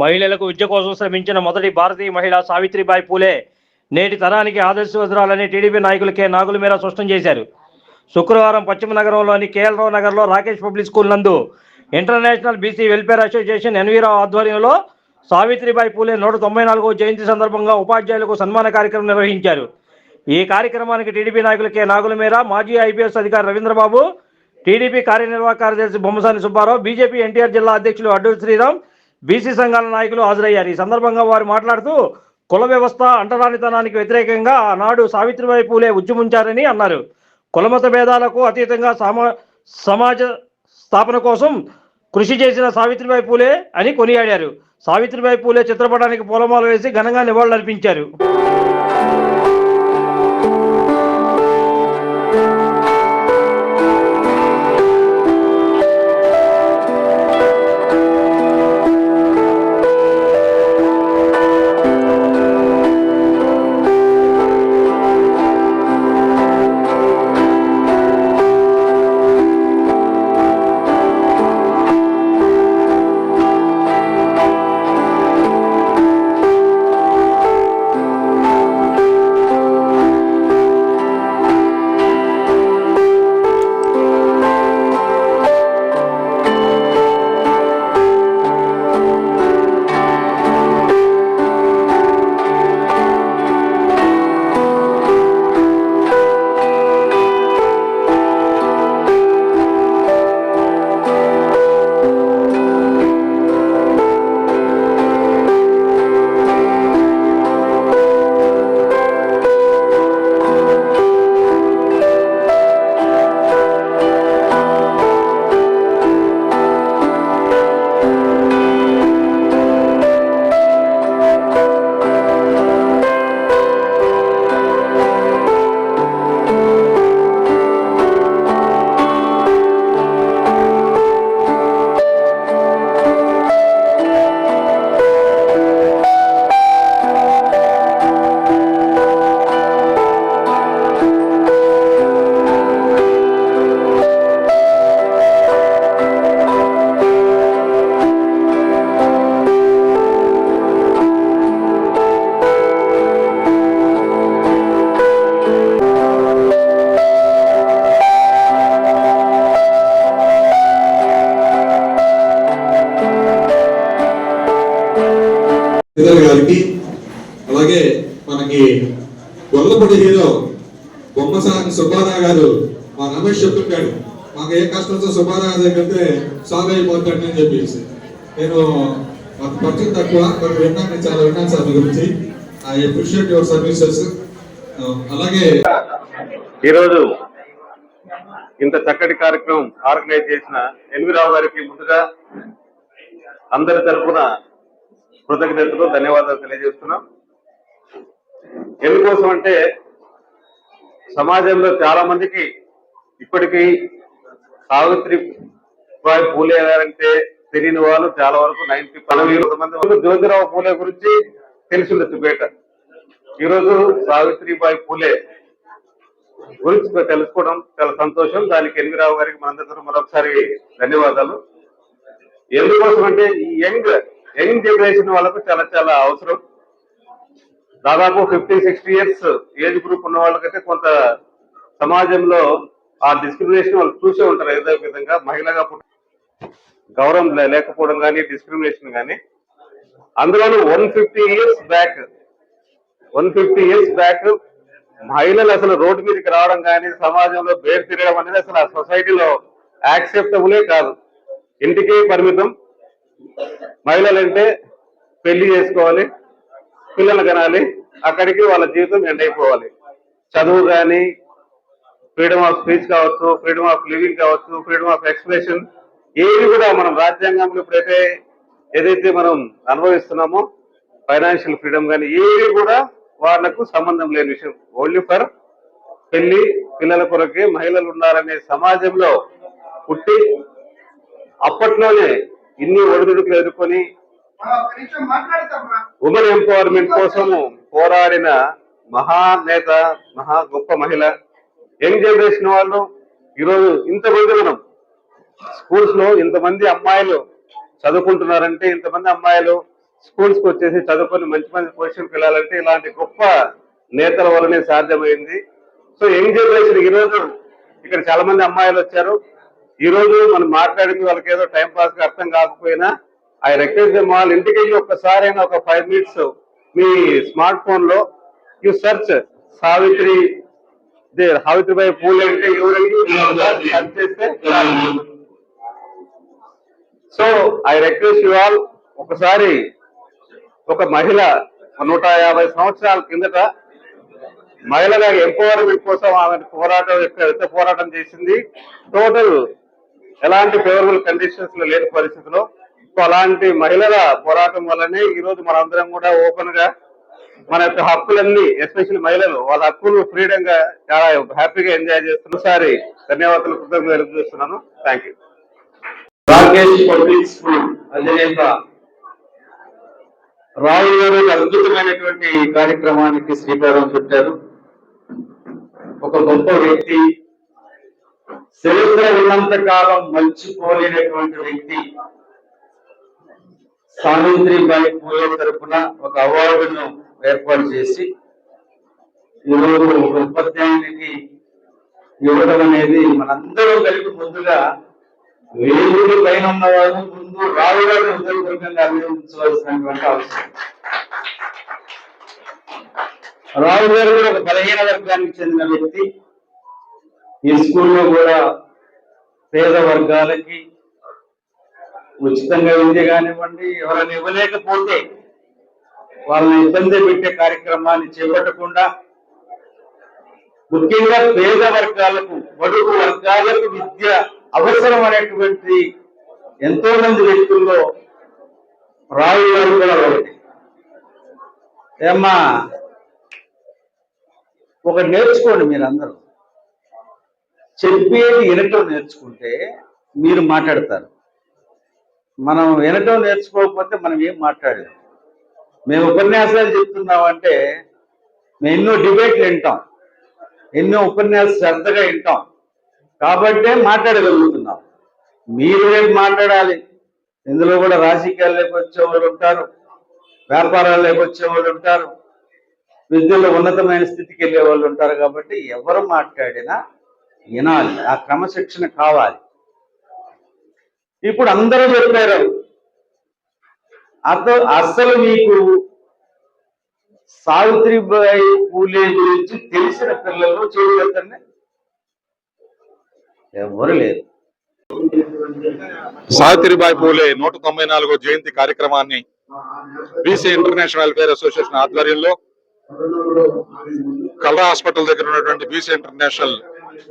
మహిళలకు విద్య కోసం శ్రమించిన మొదటి భారతీయ మహిళ సావిత్రిబాయి పూలే నేటి తరానికి ఆదర్శవద్రాలని టీడీపీ నాయకులు కె. నాగుల మీర స్పష్టం చేశారు. శుక్రవారం పశ్చిమ నగరంలోని కేఎల్రావు నగర్లో రాకేష్ పబ్లిక్ స్కూల్ నందు international BC welfare association N V Rao ఆధ్వర్యంలో సావిత్రిబాయి పూలే నూట తొంభై నాలుగో జయంతి సందర్భంగా ఉపాధ్యాయులకు సన్మాన కార్యక్రమం నిర్వహించారు. ఈ కార్యక్రమానికి టీడీపీ నాయకులు కె. నాగుల మీర మాజీ ఐపీఎస్ అధికారి రవీంద్రబాబు టీడీపీ కార్యనిర్వాహక కార్యదర్శి బొమ్మసాని సుబ్బారావు బీజేపీ ఎన్టీఆర్ జిల్లా అధ్యక్షులు అడ్డూరు శ్రీరామ్ బీసీ సంఘాల నాయకులు హాజరయ్యారు. ఈ సందర్భంగా వారు మాట్లాడుతూ కుల వ్యవస్థ అంటరానితనానికి వ్యతిరేకంగా ఆనాడు సావిత్రిబాయి పూలే ఉద్యమించారని అన్నారు. కులమత భేదాలకు అతీతంగా సమా సమాజ స్థాపన కోసం కృషి చేసిన సావిత్రిబాయి పూలే అని కొనియాడారు. సావిత్రిబాయి పూలే చిత్రపటానికి పూలమాల వేసి ఘనంగా నివాళులర్పించారు. గారికి అలాగే మనకి గొల్లపూడి హీరో బొమ్మసాని సుబ్బారా గారు మా రమేష్ చెప్తుంటాడు మాకు ఏ కష్టం వస్తే గారి దగ్గర సాల్వ్ అయిపోతాడు అని చెప్పేసి. నేను మాకు పరిచయం తక్కువ బట్ విన్నాను చాలా విన్నాను సార్ మీ గురించి. I appreciate your services. అలాగే ఈరోజు ఇంత చక్కటి కార్యక్రమం ఆర్గనైజ్ చేసిన ఎన్వి రావు గారికి ముందుగా అందరి తరఫున కృతజ్ఞతతో ధన్యవాదాలు తెలియజేస్తున్నాం. ఎందుకోసం అంటే సమాజంలో చాలా మందికి ఇప్పటికీ సావిత్రి బాయ్ పూలే గారంటే తెలియని వాళ్ళు చాలా వరకు నైన్టీ పదవి మంది జ్యోతిరావు పూలే గురించి తెలిసి ఉండొచ్చు బయట ఈరోజు సావిత్రిబాయి పూలే గురించి తెలుసుకోవడం చాలా సంతోషం. దానికి ఎన్విరావు గారికి మనందరూ మరొకసారి ధన్యవాదాలు. ఎందుకోసం అంటే ఈ యంగ్ యంగ్ జనరేషన్ వాళ్ళకు చాలా చాలా అవసరం. దాదాపు fifty sixty years age group ఉన్న వాళ్ళకైతే కొంత సమాజంలో ఆ డిస్క్రిమినేషన్ వాళ్ళు చూసే ఉంటారు ఏదో విధంగా. మహిళగా పుట్టి గౌరవం లే- లేకపోవడం కానీ డిస్క్రిమినేషన్ కానీ అందులోనూ one fifty years back one fifty years back మహిళలు అసలు రోడ్డు మీదకి రావడం కానీ సమాజంలో బేర్ తిరగడం అనేది అసలు ఆ సొసైటీలో యాక్సెప్టబులే కాదు. ఇంటికే పరిమితం. మహిళలు అంటే పెళ్ళి చేసుకోవాలి పిల్లలు కనాలి అక్కడికి వాళ్ళ జీవితం ఎండ్ అయిపోవాలి. చదువు కానీ ఫ్రీడమ్ ఆఫ్ స్పీచ్ కావచ్చు ఫ్రీడమ్ ఆఫ్ లివింగ్ కావచ్చు ఫ్రీడమ్ ఆఫ్ ఎక్స్ప్రెషన్ ఏవి కూడా మనం రాజ్యాంగంలో ఇప్పుడైతే ఏదైతే మనం అనుభవిస్తున్నామో ఫైనాన్షియల్ ఫ్రీడమ్ కానీ ఏవి కూడా వాళ్ళకు సంబంధం లేని విషయం. ఓన్లీ ఫర్ పెళ్ళి పిల్లల కొరకే మహిళలు ఉన్నారనే సమాజంలో పుట్టి అప్పట్లోనే ఇన్ని ఒడిదుడుకులు ఎదుర్కొని ఉమెన్ ఎంపవర్మెంట్ కోసము పోరాడిన మహానేత మహా గొప్ప మహిళ యంగ్ జనరేషన్ వాళ్ళు ఈరోజు ఇంతమంది మనం స్కూల్స్లో ఇంతమంది అమ్మాయిలు చదువుకుంటున్నారంటే ఇంతమంది అమ్మాయిలు స్కూల్స్కి వచ్చేసి చదువుకొని మంచి మంచి పొజిషన్కి వెళ్ళాలంటే ఇలాంటి గొప్ప నేతల వల్లనే సాధ్యమైంది. సో యంగ్ జనరేషన్ ఈ రోజు ఇక్కడ చాలా మంది అమ్మాయిలు వచ్చారు. ఈ రోజు మనం మాట్లాడింది వాళ్ళకి ఏదో టైం పాస్కి అర్థం కాకపోయినా ఐ రిక్వెస్ట్ వాళ్ళ ఇంటికి ఒక్కసారి అయినా ఒక ఫైవ్ మినిట్స్ మీ స్మార్ట్ ఫోన్లో యూ సెర్చ్ సావిత్రి దే సావిత్రిబాయి పూలే అంటే ఎవరండి? సెర్చ్ చేస్తే so I request you all ఒకసారి ఒక మహిళ నూట యాభై సంవత్సరాల కిందట మహిళల ఎంపవర్మెంట్ కోసం ఆమె పోరాటం యొక్క ఎంత పోరాటం చేసింది. టోటల్ ఎలాంటి ఫేవరబుల్ కండిషన్స్లో లేని పరిస్థితిలో సో అలాంటి మహిళల పోరాటం వల్లనే ఈ రోజు మనందరం కూడా ఓపెన్గా మన యొక్క హక్కులన్నీ ఎస్పెషల్లీ మహిళలు వాళ్ళ హక్కులు ఫ్రీడమ్గా చాలా హ్యాపీగా ఎంజాయ్ చేస్తున్న సారి ధన్యవాదాలు కృతజ్ఞతలు తెలియజేస్తున్నాను. Thank you Rakesh public school అధినేత. రావు గారు అద్భుతమైనటువంటి కార్యక్రమానికి శ్రీకారం చుట్టారు. ఒక గొప్ప వ్యక్తి చరిత్ర ఉన్నంత కాలం మర్చిపోలేనటువంటి వ్యక్తి సావిత్రిబాయి పూలే తరపున ఒక అవార్డును ఏర్పాటు చేసి ఈరోజు ఒక ఉపాధ్యాయునికి ఇవ్వడం అనేది మనందరూ కలిపి ముందుగా వేదిక పైన ఉన్న వాళ్ళు ముందు రావుగారు హృదయపూర్వకంగా అభినందించవలసినటువంటి అవసరం. రావు గారు కూడా ఒక బలహీన వర్గానికి చెందిన వ్యక్తి. ఈ స్కూల్లో కూడా పేద వర్గాలకి ఉచితంగా విద్య కానివ్వండి ఎవరైనా ఇవ్వలేకపోతే వాళ్ళని ఇబ్బంది పెట్టే కార్యక్రమాన్ని చేపట్టకుండా ముఖ్యంగా పేద వర్గాలకు బడుగు వర్గాలకు విద్య అవసరం అనేటువంటి ఎంతో మంది వ్యక్తుల్లో రావు కూడా ఒకటి. ఏమ్మా ఒకటి నేర్చుకోండి మీరందరూ. చెప్పేది వినటం నేర్చుకుంటే మీరు మాట్లాడతారు. మనం వినటం నేర్చుకోకపోతే మనం ఏం మాట్లాడలేము మేము ఉపన్యాసాలు చెప్తున్నామంటే మేము ఎన్నో డిబేట్లు వింటాం. ఎన్నో ఉపన్యాసాలు శ్రద్ధగా వింటాం. కాబట్టే మాట్లాడగలుగుతున్నాం. మీరు రేపు మాట్లాడాలి. ఇందులో కూడా రాజకీయాల్లోకి వచ్చే వాళ్ళు ఉంటారు. వ్యాపారాల్లోకి వచ్చే వాళ్ళు ఉంటారు. విద్యలో ఉన్నతమైన స్థితికి వెళ్ళే వాళ్ళు ఉంటారు కాబట్టి ఎవరు మాట్లాడినా వినాలి. ఆ క్రమశిక్షణ కావాలి. ఇప్పుడు అందరూ చెప్పారు. అత అసలు మీకు సావిత్రిబాయి పూలే గురించి తెలిసిన పిల్లలు చేయగలుగుతానే ఎవరు లేరు. సావిత్రిబాయి పూలే నూట తొంభై నాలుగో జయంతి కార్యక్రమాన్ని బీసీ ఇంటర్నేషనల్ వెల్ఫేర్ అసోసియేషన్ ఆధ్వర్యంలో కలరా హాస్పిటల్ దగ్గర ఉన్నటువంటి బీసీ ఇంటర్నేషనల్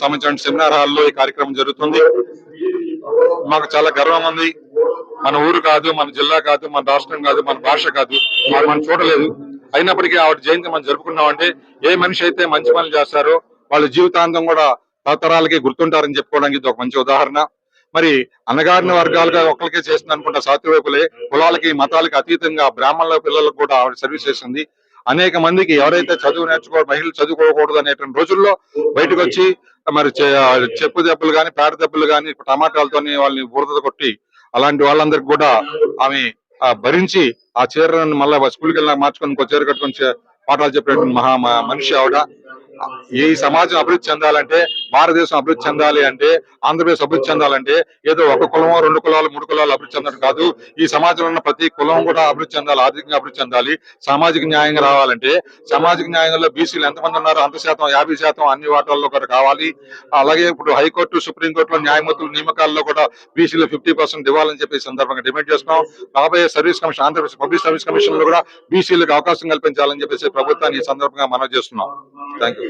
సంబంధించిన సెమినార్ హాల్లో ఈ కార్యక్రమం జరుగుతుంది. మాకు చాలా గర్వం ఉంది. మన ఊరు కాదు మన జిల్లా కాదు మన రాష్ట్రం కాదు మన భాష కాదు మనం చూడలేదు. అయినప్పటికీ ఆవిడ జయంతి మనం జరుపుకున్నామంటే ఏ మనిషి అయితే మంచి పనులు చేస్తారో వాళ్ళ జీవితాంతం కూడా తరతరాలకి గుర్తుంటారని చెప్పుకోవడానికి ఇది ఒక మంచి ఉదాహరణ. మరి అన్నగారిన వర్గాలుగా ఒకరికే చేసింది అనుకుంటా సాత్వికులే కులాలకి మతాలకి అతీతంగా బ్రాహ్మణుల పిల్లలకు కూడా ఆవిడ సర్వీస్ చేసింది. అనేక మందికి ఎవరైతే చదువు నేర్చుకో మహిళలు చదువుకోకూడదు అనేటువంటి రోజుల్లో బయటకు వచ్చి మరి చే- చెప్పు దెబ్బలు కానీ పేడ దెబ్బలు కానీ టమాటాలతోని వాళ్ళని బురద కొట్టి అలాంటి వాళ్ళందరికి కూడా ఆమె భరించి ఆ చీరను మళ్ళీ స్కూల్కి వెళ్ళిన మార్చుకొని ఇంకో చీర కట్టుకొని పాఠాలు చెప్పేటువంటి మహా మనిషి ఆవిడ. ఈ సమాజం అభివృద్ధి చెందాలంటే భారతదేశం అభివృద్ధి చెందాలి అంటే ఆంధ్రప్రదేశ్ అభివృద్ధి చెందాలంటే ఏదో ఒక కులం రెండు కులాలు మూడు కులాలు అభివృద్ధి చెందడం కాదు. ఈ సమాజంలో ఉన్న ప్రతి కులం కూడా అభివృద్ధి చెందాలి ఆర్థికంగా అభివృద్ధి చెందాలి సామాజిక న్యాయంగా రావాలంటే. సామాజిక న్యాయంలో బీసీలు ఎంతమంది ఉన్నారు అంత శాతం యాభై శాతం అన్ని వాటాల్లో కూడా కావాలి అలాగే ఇప్పుడు హైకోర్టు సుప్రీంకోర్టులో న్యాయమూర్తుల నియమకాల్లో కూడా బీసీలు ఫిఫ్టీ పర్సెంట్ ఇవ్వాలని చెప్పి సందర్భంగా డిమాండ్ చేస్తున్నాం. రాబోయే service commission Andhra Pradesh public service కమిషన్లో కూడా బీసీలకు అవకాశం కల్పించాలని చెప్పేసి ప్రభుత్వాన్ని ఈ సందర్భంగా మనం చేస్తున్నాం. Thank you